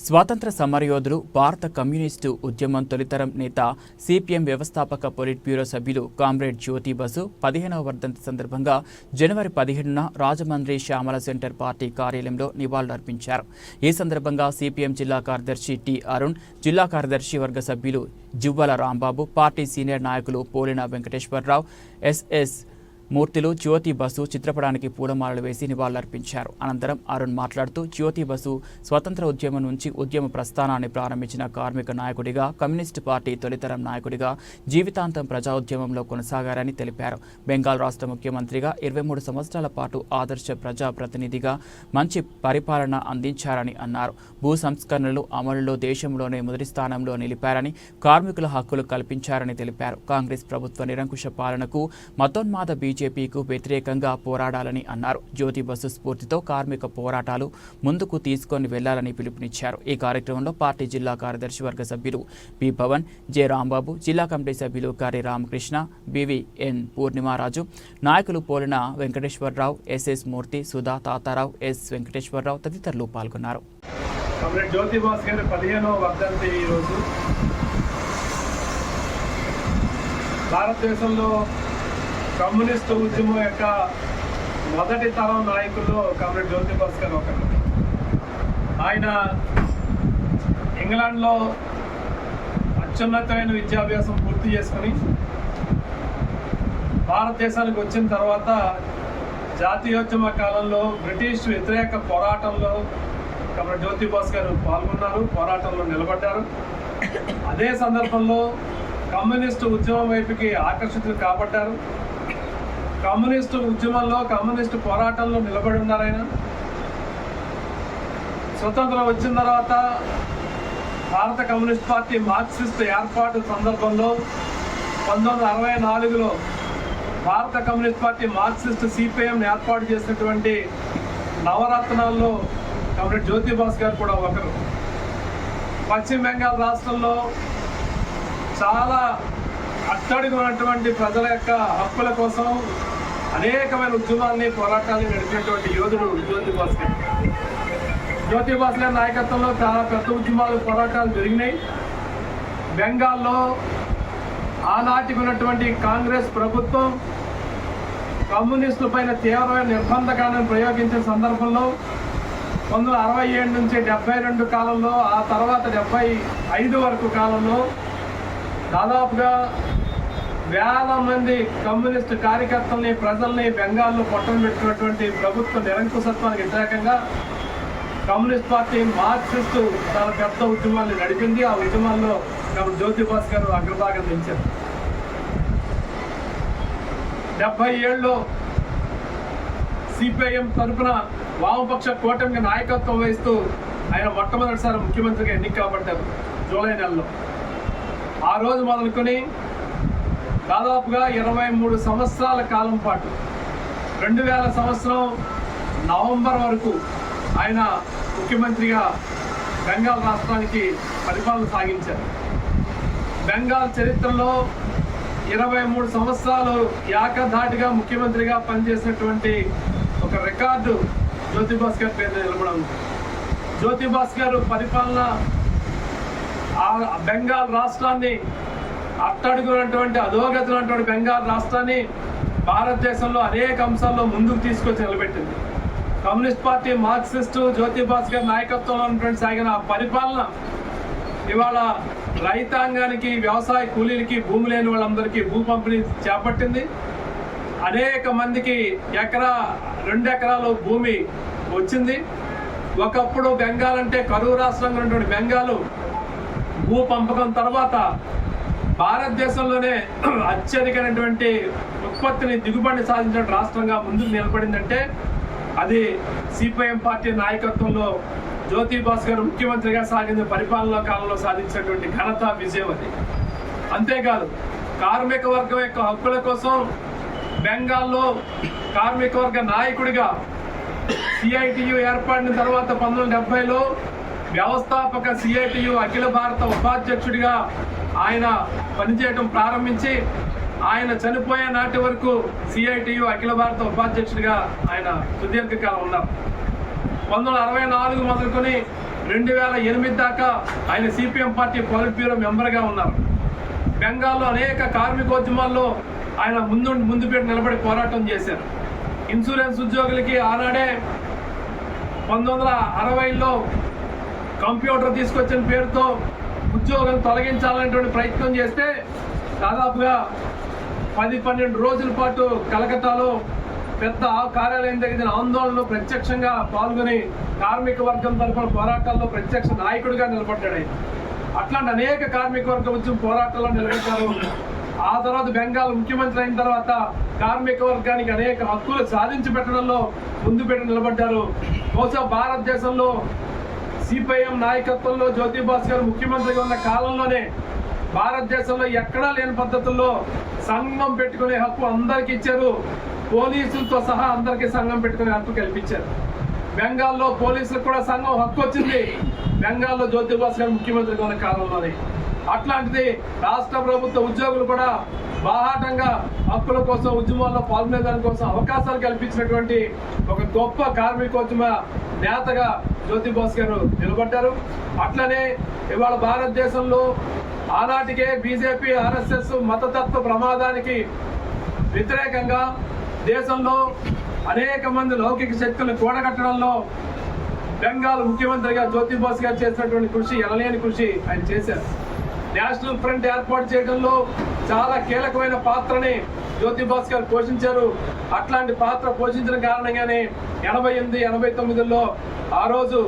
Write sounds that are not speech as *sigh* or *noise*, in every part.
స్వాతంత్ర సమరయోధులు భారత కమ్యూనిస్టు ఉద్యమం తొలితరం నేత సిపిఎం వ్యవస్థాపక పొలిట్ బ్యూరో సభ్యులు కామ్రేడ్ జ్యోతి బసు పదిహేనవ వర్ధంతి సందర్భంగా జనవరి పదిహేడున రాజమండ్రి శ్యామల సెంటర్ పార్టీ కార్యాలయంలో నివాళులర్పించారు. ఈ సందర్భంగా సిపిఎం జిల్లా కార్యదర్శి టి అరుణ్ జిల్లా కార్యదర్శి వర్గ సభ్యులు జువ్వల రాంబాబు పార్టీ సీనియర్ నాయకులు పోలిన వెంకటేశ్వరరావు ఎస్ఎస్ మూర్తిలు జ్యోతి బసు చిత్రపటానికి పూలమాలలు వేసి నివాళులర్పించారు. అనంతరం అరుణ్ మాట్లాడుతూ జ్యోతి బసు స్వతంత్ర ఉద్యమం నుంచి ఉద్యమ ప్రస్థానాన్ని ప్రారంభించిన కార్మిక నాయకుడిగా కమ్యూనిస్టు పార్టీ తొలితరం నాయకుడిగా జీవితాంతం ప్రజా ఉద్యమంలో కొనసాగారని తెలిపారు. బెంగాల్ రాష్ట్ర ముఖ్యమంత్రిగా ఇరవై మూడు సంవత్సరాల పాటు ఆదర్శ ప్రజా ప్రతినిధిగా మంచి పరిపాలన అందించారని అన్నారు. భూ సంస్కరణలు అమలులో దేశంలోనే మొదటి స్థానంలో నిలిపారని కార్మికుల హక్కులు కల్పించారని తెలిపారు. కాంగ్రెస్ ప్రభుత్వ నిరంకుశ పాలనకు మతోన్మాద బీజేపీకు వ్యతిరేకంగా పోరాడాలని అన్నారు. జ్యోతి బస్సు స్ఫూర్తితో కార్మిక పోరాటాలు ముందుకు తీసుకొని వెళ్ళాలని పిలుపునిచ్చారు. ఈ కార్యక్రమంలో పార్టీ జిల్లా కార్యదర్శి వర్గ సభ్యులు పి భవన్ జె రాంబాబు జిల్లా కమిటీ సభ్యులు కరి రామకృష్ణ బివిఎన్ పూర్ణిమారాజు నాయకులు పోలిన వెంకటేశ్వరరావు ఎస్ఎస్ మూర్తి సుధా తాతారావు ఎస్ వెంకటేశ్వరరావు తదితరులు పాల్గొన్నారు. కామ్రేడ్ జ్యోతి పదిహేనవ వర్ధంతి ఈరోజు. భారతదేశంలో కమ్యూనిస్టు ఉద్యమం యొక్క మొదటి తరం నాయకుల్లో కామ్రేడ్ జ్యోతి భాస్కర్ ఒకరు. ఆయన ఇంగ్లాండ్లో అత్యున్నతమైన విద్యాభ్యాసం పూర్తి చేసుకుని భారతదేశానికి వచ్చిన తర్వాత జాతీయోద్యమ కాలంలో బ్రిటిష్ వ్యతిరేక పోరాటంలో కాబట్టి జ్యోతి భాస్కర్ పాల్గొన్నారు పోరాటంలో నిలబడ్డారు. అదే సందర్భంలో కమ్యూనిస్టు ఉద్యమం వైపుకి ఆకర్షితులు కాబట్టారు కమ్యూనిస్టు ఉద్యమంలో కమ్యూనిస్టు పోరాటంలో నిలబడి ఉన్నారాయన స్వతంత్రం వచ్చిన తర్వాత భారత కమ్యూనిస్ట్ పార్టీ మార్క్సిస్ట్ ఏర్పాటు సందర్భంలో పంతొమ్మిది అరవై నాలుగులో భారత కమ్యూనిస్ట్ పార్టీ మార్క్సిస్ట్ సిపిఎం ఏర్పాటు చేసినటువంటి నవరత్నాల్లో కాబట్టి జ్యోతిబాస్ గారు కూడా ఒకరు. పశ్చిమ బెంగాల్ రాష్ట్రంలో చాలా అట్టడిగా ఉన్నటువంటి ప్రజల యొక్క హక్కుల కోసం అనేకమైన ఉద్యమాల్ని పోరాటాన్ని నడిపినటువంటి యోధుడు జ్యోతి భాస్కర్. జ్యోతి భాస్కర్ నాయకత్వంలో చాలా పెద్ద ఉద్యమాలు పోరాటాలు జరిగినాయి. బెంగాల్లో ఆనాటికి ఉన్నటువంటి కాంగ్రెస్ ప్రభుత్వం కమ్యూనిస్టుల పైన తీవ్రమైన నిర్బంధకాలను ప్రయోగించిన సందర్భంలో పంతొమ్మిది వందల అరవై ఏడు నుంచి డెబ్బై రెండు కాలంలో ఆ తర్వాత డెబ్బై ఐదు వరకు కాలంలో దాదాపుగా వేల మంది కమ్యూనిస్ట్ కార్యకర్తల్ని ప్రజల్ని బెంగాల్లో పొట్టం పెట్టినటువంటి ప్రభుత్వ నిరంకుశత్వానికి వ్యతిరేకంగా కమ్యూనిస్ట్ పార్టీ మార్క్సిస్ట్ చాలా పెద్ద ఉద్యమాన్ని నడిపింది. ఆ ఉద్యమాల్లో కాబట్టి జ్యోతిబాస్ గారు అగ్రభాగం దించారు డెబ్బై ఏళ్ళలో సిపిఐఎం తరఫున వామపక్ష కూటమికి నాయకత్వం వహిస్తూ ఆయన మొట్టమొదటిసారి ముఖ్యమంత్రిగా ఎన్నిక కాబట్టారు జూలై నెలలో. ఆ రోజు మొదలుకొని దాదాపుగా ఇరవై మూడు సంవత్సరాల కాలం పాటు రెండు వేల సంవత్సరం నవంబర్ వరకు ఆయన ముఖ్యమంత్రిగా బెంగాల్ రాష్ట్రానికి పరిపాలన సాగించారు. బెంగాల్ చరిత్రలో ఇరవై మూడు సంవత్సరాలు ఏకధాటిగా ముఖ్యమంత్రిగా పనిచేసినటువంటి ఒక రికార్డు జ్యోతిబాస్ గారి పేరు నిలబడం ఉంది. జ్యోతిబాస్ గారు పరిపాలన ఆ బెంగాల్ రాష్ట్రాన్ని అట్టడుగునటువంటి అధోగతున్నటువంటి బెంగాల్ రాష్ట్రాన్ని భారతదేశంలో అనేక అంశాల్లో ముందుకు తీసుకొచ్చి నిలబెట్టింది. కమ్యూనిస్ట్ పార్టీ మార్క్సిస్టు జ్యోతి గారి నాయకత్వంలో ఉన్నటువంటి సాగిన ఆ పరిపాలన ఇవాళ రైతాంగానికి వ్యవసాయ కూలీలకి భూమి లేని వాళ్ళందరికీ భూ పంపిణీ చేపట్టింది. అనేక మందికి ఎకరా రెండు ఎకరాలు భూమి వచ్చింది. ఒకప్పుడు బెంగాల్ అంటే కరువు రాష్ట్రంగా ఉన్నటువంటి బెంగాలు భూ పంపకం తర్వాత భారతదేశంలోనే *clears throat* అత్యధికమైనటువంటి ఉత్పత్తిని దిగుబడి సాధించిన రాష్ట్రంగా ముందుకు నిలబడిందంటే అది సిపిఎం పార్టీ నాయకత్వంలో జ్యోతి భాస్కర్ ముఖ్యమంత్రిగా సాగిన పరిపాలనా కాలంలో సాధించినటువంటి ఘనత విజయం అది. అంతేకాదు కార్మిక వర్గం యొక్క హక్కుల కోసం బెంగాల్లో కార్మిక వర్గ నాయకుడిగా సిఐటియు ఏర్పడిన తర్వాత పంతొమ్మిది డెబ్బైలో వ్యవస్థాపక సిఐటియు అఖిల భారత ఉపాధ్యక్షుడిగా ఆయన పనిచేయడం ప్రారంభించి ఆయన చనిపోయే నాటి వరకు సిఐటియు అఖిల భారత ఉపాధ్యక్షుడిగా ఆయన సుదీర్ఘకాలం ఉన్నారు. పంతొమ్మిది వందల అరవై నాలుగు మొదలుకొని రెండు వేల ఎనిమిది దాకా ఆయన సిపిఎం పార్టీ పొలిట్ బ్యూరో మెంబర్గా ఉన్నారు. బెంగాల్లో అనేక కార్మికోద్యమాల్లో ఆయన ముందు ముందు పెట్టి నిలబడి పోరాటం చేశారు. ఇన్సూరెన్స్ ఉద్యోగులకి ఆనాడే పంతొమ్మిది వందల అరవైలో కంప్యూటర్ తీసుకొచ్చిన పేరుతో ఉద్యోగం తొలగించాలనేటువంటి ప్రయత్నం చేస్తే దాదాపుగా పది పన్నెండు రోజుల పాటు కలకత్తాలో పెద్ద కార్యాలయం జరిగిన ఆందోళనలో ప్రత్యక్షంగా పాల్గొని కార్మిక వర్గం తరఫున పోరాటాల్లో ప్రత్యక్ష నాయకుడిగా నిలబడ్డాడు. అట్లాంటి అనేక కార్మిక వర్గం ఉద్యమ పోరాటాల్లో నిలబెట్టారు. ఆ తర్వాత బెంగాల్ ముఖ్యమంత్రి అయిన తర్వాత కార్మిక వర్గానికి అనేక హక్కులు సాధించి పెట్టడంలో ముందు పెట్టి నిలబడ్డారు. బహుశా భారతదేశంలో సిపిఐఎం నాయకత్వంలో జ్యోతి గారు ముఖ్యమంత్రిగా ఉన్న కాలంలోనే భారతదేశంలో ఎక్కడా లేని పద్ధతుల్లో సంఘం పెట్టుకునే హక్కు అందరికి ఇచ్చారు. పోలీసులతో సహా అందరికీ సంఘం పెట్టుకునే హక్కు కల్పించారు. బెంగాల్లో పోలీసులకు కూడా సంఘం హక్కు వచ్చింది. బెంగాల్లో జ్యోతి భాస్కర్ ముఖ్యమంత్రిగా ఉన్న కాలంలోనే. అట్లాంటిది రాష్ట్ర ప్రభుత్వ ఉద్యోగులు కూడా బాహాటంగా హక్కుల కోసం ఉద్యమాల్లో పాల్గొనే దానికోసం అవకాశాలు కల్పించినటువంటి ఒక గొప్ప కార్మికోద్యమ నేతగా జ్యోతిబాస్ గారు నిలబడ్డారు. అట్లనే ఇవాళ భారతదేశంలో ఆనాటికే బీజేపీ ఆర్ఎస్ఎస్ మతతత్వ ప్రమాదానికి వ్యతిరేకంగా దేశంలో అనేక మంది లౌకిక శక్తులను కూడగట్టడంలో బెంగాల్ ముఖ్యమంత్రిగా జ్యోతిబాస్ గారు చేసినటువంటి కృషి ఎనలేని కృషి ఆయన చేశారు. నేషనల్ ఫ్రంట్ ఏర్పాటు చేయడంలో చాలా కీలకమైన పాత్రని జ్యోతిబాస్ గారు పోషించారు. అట్లాంటి పాత్ర పోషించిన కారణంగానే ఎనభై ఎనిమిది ఎనభై తొమ్మిదిలో ఆ రోజు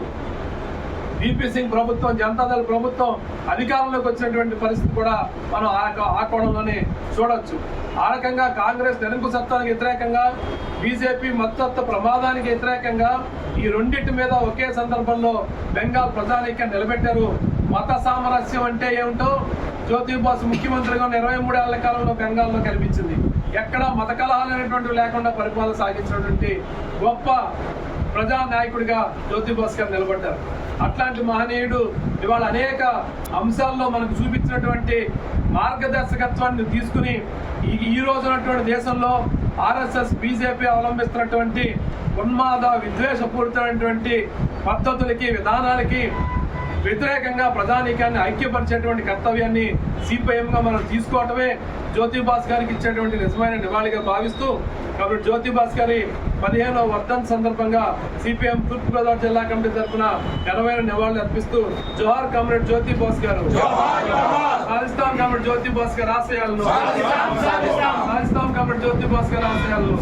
బీపీ సింగ్ ప్రభుత్వం జనతాదళ ప్రభుత్వం అధికారంలోకి వచ్చినటువంటి పరిస్థితి కూడా మనం ఆ ఆ కోణంలోనే చూడొచ్చు. ఆ రకంగా కాంగ్రెస్ నిరంకుశత్వానికి వ్యతిరేకంగా బీజేపీ మద్దతు ప్రమాదానికి వ్యతిరేకంగా ఈ రెండింటి మీద ఒకే సందర్భంలో బెంగాల్ ప్రజానీకాన్ని నిలబెట్టారు. మత సామరస్యం అంటే ఏమిటో జ్యోతిబాస్ ముఖ్యమంత్రిగా ఇరవై మూడేళ్ళ కాలంలో బెంగాల్లో కనిపించింది. ఎక్కడ మత కలహాలు అనేటువంటివి లేకుండా పరిపాలన సాగించినటువంటి గొప్ప ప్రజా నాయకుడిగా జ్యోతి భాస్కర్ నిలబడ్డారు. అట్లాంటి మహనీయుడు ఇవాళ అనేక అంశాల్లో మనకు చూపించినటువంటి మార్గదర్శకత్వాన్ని తీసుకుని ఈ ఈ రోజు ఉన్నటువంటి దేశంలో ఆర్ఎస్ఎస్ బీజేపీ అవలంబిస్తున్నటువంటి ఉన్మాద విద్వేషపూరితమైనటువంటి పద్ధతులకి విధానాలకి వ్యతిరేకంగా ప్రధానికాన్ని ఐక్యపరిచేటువంటి కర్తవ్యాన్ని సిపిఎంగా మనం తీసుకోవటమే జ్యోతిబాస్ గారికి ఇచ్చేటువంటి నిజమైన నివాళిగా భావిస్తూ కాబట్టి జ్యోతిబాస్ గారి పదిహేనవ వర్ధన్ సందర్భంగా సిపిఎం తూర్పుగోదావరి జిల్లా కమిటీ తరఫున ఘనమైన నివాళులు అర్పిస్తూ జోహార్ కామ్రేడ్ జ్యోతిబాస్ గారు. సాధిస్తాం కామ్రేడ్ జ్యోతిబాస్ గారి ఆశయాలను. సాధిస్తాం కామ్రేడ్ జ్యోతిబాస్ గారి ఆశయాలను.